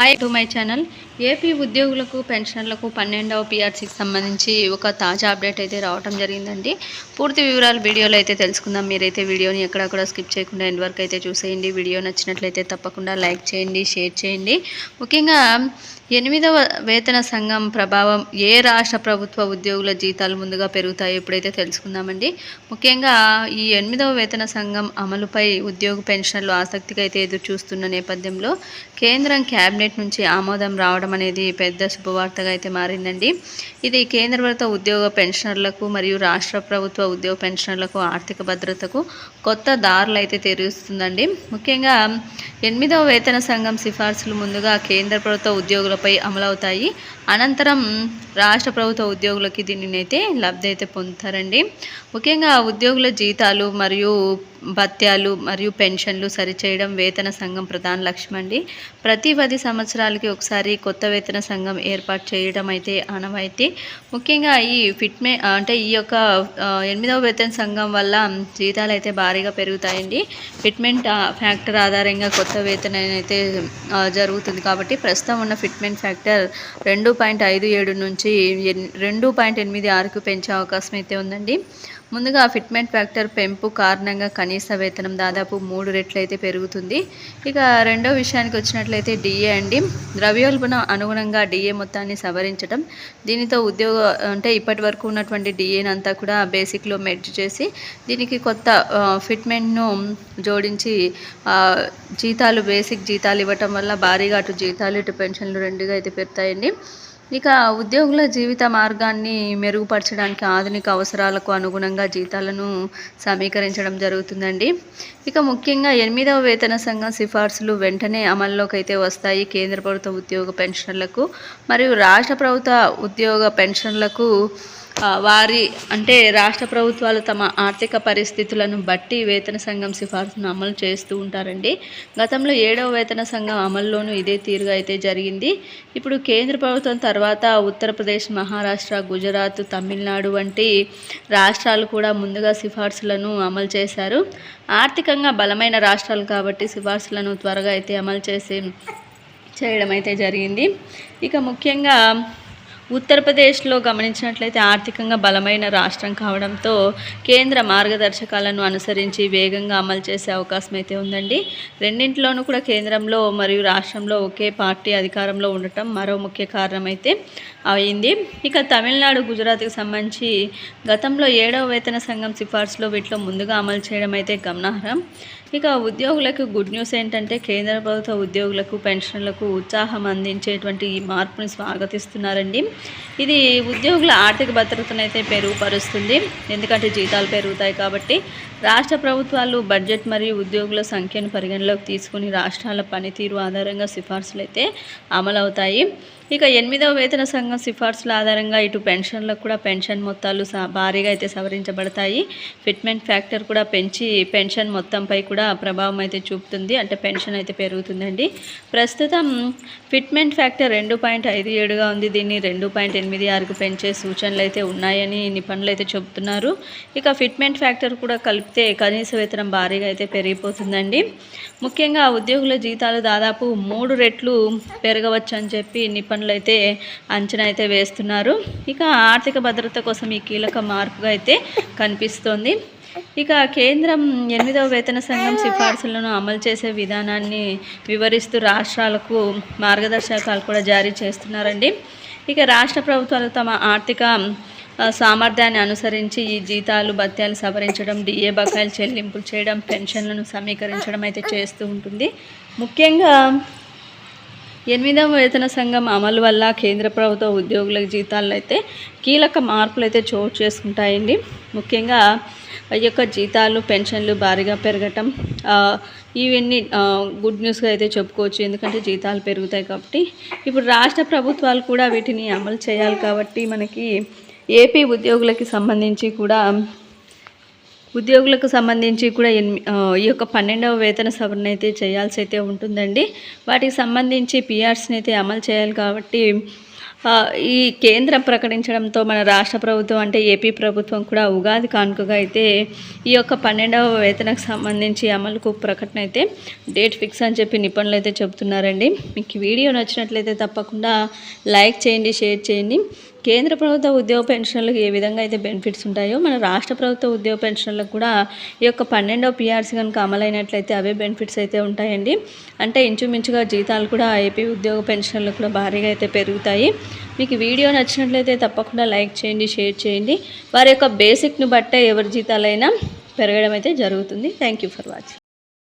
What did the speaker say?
Hi to my channel. AP ఉద్యోగులకు పెన్షనర్లకు పన్నెండవ పీఆర్సీకి సంబంధించి ఒక తాజా అప్డేట్ అయితే రావడం జరిగిందండి. పూర్తి వివరాలు వీడియోలో అయితే తెలుసుకుందాం. మీరైతే వీడియోని ఎక్కడక్కడ స్కిప్ చేయకుండా ఎండ్ వరకు అయితే చూసేయండి. వీడియో నచ్చినట్లయితే తప్పకుండా లైక్ చేయండి షేర్ చేయండి. ముఖ్యంగా ఎనిమిదవ వేతన సంఘం ప్రభావం ఏ రాష్ట్ర ప్రభుత్వ ఉద్యోగుల జీతాలు ముందుగా పెరుగుతాయో ఇప్పుడైతే తెలుసుకుందామండి. ముఖ్యంగా ఈ ఎనిమిదవ వేతన సంఘం అమలుపై ఉద్యోగ పెన్షన్లు ఆసక్తిగా అయితే ఎదురు చూస్తున్న నేపథ్యంలో కేంద్రం క్యాబినెట్ నుంచి ఆమోదం రావడం అనేది పెద్ద శుభవార్తగా అయితే మారిందండి. ఇది కేంద్ర ప్రభుత్వ ఉద్యోగ పెన్షనర్లకు మరియు రాష్ట్ర ప్రభుత్వ ఉద్యోగ పెన్షనర్లకు ఆర్థిక భద్రతకు కొత్త దారులు అయితే తెరుస్తుందండి ముఖ్యంగా ఎనిమిదవ వేతన సంఘం సిఫార్సులు ముందుగా కేంద్ర ప్రభుత్వ ఉద్యోగులపై అమలవుతాయి. అనంతరం రాష్ట్ర ప్రభుత్వ ఉద్యోగులకి దీనినైతే లబ్ధి అయితే పొందుతారండి. ముఖ్యంగా ఉద్యోగుల జీతాలు మరియు భత్యాలు మరియు పెన్షన్లు సరిచేయడం వేతన సంఘం ప్రధాన లక్ష్యం అండి. ప్రతి పది సంవత్సరాలకి ఒకసారి కొత్త వేతన సంఘం ఏర్పాటు చేయడం అయితే ఆనవాయితీ. ముఖ్యంగా ఈ ఫిట్మే అంటే ఈ యొక్క ఎనిమిదవ వేతన సంఘం వల్ల జీతాలు అయితే భారీగా పెరుగుతాయండి. ఫిట్మెంట్ ఫ్యాక్టర్ ఆధారంగా కొత్త వేతన అయితే జరుగుతుంది కాబట్టి ప్రస్తుతం ఉన్న ఫిట్మెంట్ ఫ్యాక్టర్ రెండు పాయింట్ ఐదు ఏడు నుంచి రెండు పాయింట్ ఎనిమిది ఆరుకు పెంచే అవకాశం అయితే ఉందండి. ముందుగా ఫిట్మెంట్ ఫ్యాక్టర్ పెంపు కారణంగా కనీస వేతనం దాదాపు మూడు రెట్లు అయితే పెరుగుతుంది. ఇక రెండో విషయానికి వచ్చినట్లయితే డిఏ అండి. ద్రవ్యోల్బణం అనుగుణంగా డిఏ మొత్తాన్ని సవరించడం దీనితో ఉద్యోగ అంటే ఇప్పటి వరకు ఉన్నటువంటి డిఏని అంతా కూడా బేసిక్లో మెర్జ్ చేసి దీనికి కొత్త ఫిట్మెంట్ను జోడించి జీతాలు బేసిక్ జీతాలు ఇవ్వటం వల్ల భారీగా అటు జీతాలు ఇటు పెన్షన్లు రెండుగా అయితే పెడతాయండి ఇక ఉద్యోగుల జీవిత మార్గాన్ని మెరుగుపరచడానికి ఆధునిక అవసరాలకు అనుగుణంగా జీతాలను సమీకరించడం జరుగుతుందండి. ఇక ముఖ్యంగా ఎనిమిదవ వేతన సంఘం సిఫార్సులు వెంటనే అమల్లోకి అయితే వస్తాయి. కేంద్ర ప్రభుత్వ ఉద్యోగ పెన్షన్లకు మరియు రాష్ట్ర ప్రభుత్వ ఉద్యోగ పెన్షన్లకు వారి అంటే రాష్ట్ర ప్రభుత్వాలు తమ ఆర్థిక పరిస్థితులను బట్టి వేతన సంఘం సిఫార్సును అమలు చేస్తూ ఉంటారండి. గతంలో ఏడవ వేతన సంఘం అమల్లోనూ ఇదే తీరుగా అయితే జరిగింది. ఇప్పుడు కేంద్ర ప్రభుత్వం తర్వాత ఉత్తరప్రదేశ్ మహారాష్ట్ర గుజరాత్ తమిళనాడు వంటి రాష్ట్రాలు కూడా ముందుగా సిఫార్సులను అమలు చేశారు. ఆర్థికంగా బలమైన రాష్ట్రాలు కాబట్టి సిఫార్సులను త్వరగా అయితే అమలు చేసి చేయడం అయితే జరిగింది. ఇక ముఖ్యంగా ఉత్తరప్రదేశ్లో గమనించినట్లయితే ఆర్థికంగా బలమైన రాష్ట్రం కావడంతో కేంద్ర మార్గదర్శకాలను అనుసరించి వేగంగా అమలు చేసే అవకాశం అయితే ఉందండి. రెండింటిలోనూ కూడా కేంద్రంలో మరియు రాష్ట్రంలో ఒకే పార్టీ అధికారంలో ఉండటం మరో ముఖ్య కారణం అయితే అయింది. ఇక తమిళనాడు గుజరాత్కి సంబంధించి గతంలో ఏడవ వేతన సంఘం సిఫార్సులో వీటిలో ముందుగా అమలు చేయడం అయితే గమనార్హం. ఇక ఉద్యోగులకు గుడ్ న్యూస్ ఏంటంటే కేంద్ర ప్రభుత్వ ఉద్యోగులకు పెన్షన్లకు ఉత్సాహం అందించేటువంటి ఈ మార్పుని స్వాగతిస్తున్నారండి. ఇది ఉద్యోగుల ఆర్థిక భద్రతను అయితే మెరుగుపరుస్తుంది. ఎందుకంటే జీతాలు పెరుగుతాయి కాబట్టి రాష్ట్ర ప్రభుత్వాలు బడ్జెట్ మరియు ఉద్యోగుల సంఖ్యను పరిగణలోకి తీసుకుని రాష్ట్రాల పనితీరు ఆధారంగా సిఫార్సులు అయితే అమలవుతాయి. ఇక ఎనిమిదవ వేతన సంఘం సిఫార్సుల ఆధారంగా ఇటు పెన్షన్లకు కూడా పెన్షన్ మొత్తాలు భారీగా అయితే సవరించబడతాయి. ఫిట్మెంట్ ఫ్యాక్టర్ కూడా పెంచి పెన్షన్ మొత్తంపై కూడా ప్రభావం అయితే చూపుతుంది. అంటే పెన్షన్ అయితే పెరుగుతుందండి. ప్రస్తుతం ఫిట్మెంట్ ఫ్యాక్టర్ రెండు పాయింట్ ఐదు ఏడుగా ఉంది. దీన్ని రెండు రెండు పాయింట్ ఎనిమిది ఆరుకు పెంచే సూచనలు అయితే ఉన్నాయని నిపుణులు అయితే చెబుతున్నారు. ఇక ఫిట్మెంట్ ఫ్యాక్టర్ కూడా కలిపితే కనీస వేతనం భారీగా అయితే పెరిగిపోతుందండి. ముఖ్యంగా ఉద్యోగుల జీతాలు దాదాపు మూడు రెట్లు పెరగవచ్చు అని చెప్పి నిపుణులు అయితే అంచనా అయితే వేస్తున్నారు. ఇక ఆర్థిక భద్రత కోసం ఈ కీలక మార్పుగా అయితే కనిపిస్తోంది. ఇక కేంద్రం ఎనిమిదవ వేతన సంఘం సిఫార్సులను అమలు చేసే విధానాన్ని వివరిస్తూ రాష్ట్రాలకు మార్గదర్శకాలు కూడా జారీ చేస్తున్నారండి. ఇక రాష్ట్ర ప్రభుత్వాలు తమ ఆర్థిక సామర్థ్యాన్ని అనుసరించి ఈ జీతాలు భత్యాలు సవరించడం డిఏ బకాయిలు చెల్లింపులు చేయడం పెన్షన్లను సమీకరించడం అయితే చేస్తూ ఉంటుంది. ముఖ్యంగా ఎనిమిదవ వేతన సంఘం అమలు వల్ల కేంద్ర ప్రభుత్వ ఉద్యోగుల జీతాల్లో అయితే కీలక మార్పులు అయితే చోటు చేసుకుంటాయండి. ముఖ్యంగా ఈ యొక్క జీతాలు పెన్షన్లు భారీగా పెరగటం ఇవన్నీ గుడ్ న్యూస్గా అయితే చెప్పుకోవచ్చు. ఎందుకంటే జీతాలు పెరుగుతాయి కాబట్టి. ఇప్పుడు రాష్ట్ర ప్రభుత్వాలు కూడా వీటిని అమలు చేయాలి కాబట్టి మనకి ఏపీ ఉద్యోగులకి సంబంధించి కూడా ఉద్యోగులకు సంబంధించి కూడా ఈ యొక్క పన్నెండవ వేతన సవరణ అయితే చేయాల్సి అయితే ఉంటుందండి. వాటికి సంబంధించి పిఆర్స్ని అయితే అమలు చేయాలి కాబట్టి ఈ కేంద్రం ప్రకటించడంతో మన రాష్ట్ర ప్రభుత్వం అంటే ఏపీ ప్రభుత్వం కూడా ఉగాది కానుకగా అయితే ఈ యొక్క పన్నెండవ వేతనకు సంబంధించి అమలుకు ప్రకటన అయితే డేట్ ఫిక్స్ అని చెప్పి నిపుణులు అయితే చెబుతున్నారండి. మీకు వీడియో నచ్చినట్లయితే తప్పకుండా లైక్ చేయండి షేర్ చేయండి. కేంద్ర ప్రభుత్వ ఉద్యోగ పెన్షన్లకు ఏ విధంగా అయితే బెనిఫిట్స్ ఉంటాయో మన రాష్ట్ర ప్రభుత్వ ఉద్యోగ పెన్షన్లకు కూడా ఈ యొక్క పన్నెండవ పిఆర్సీ కనుక అమలైనట్లయితే అవే బెనిఫిట్స్ అయితే ఉంటాయండి. అంటే ఇంచుమించుగా జీతాలు కూడా ఏపీ ఉద్యోగ పెన్షన్లు కూడా భారీగా అయితే పెరుగుతాయి. మీకు వీడియో నచ్చినట్లయితే తప్పకుండా లైక్ చేయండి షేర్ చేయండి. వారి యొక్క బేసిక్ను బట్టే ఎవరి జీతాలైనా పెరగడం అయితే జరుగుతుంది. Thank you for watching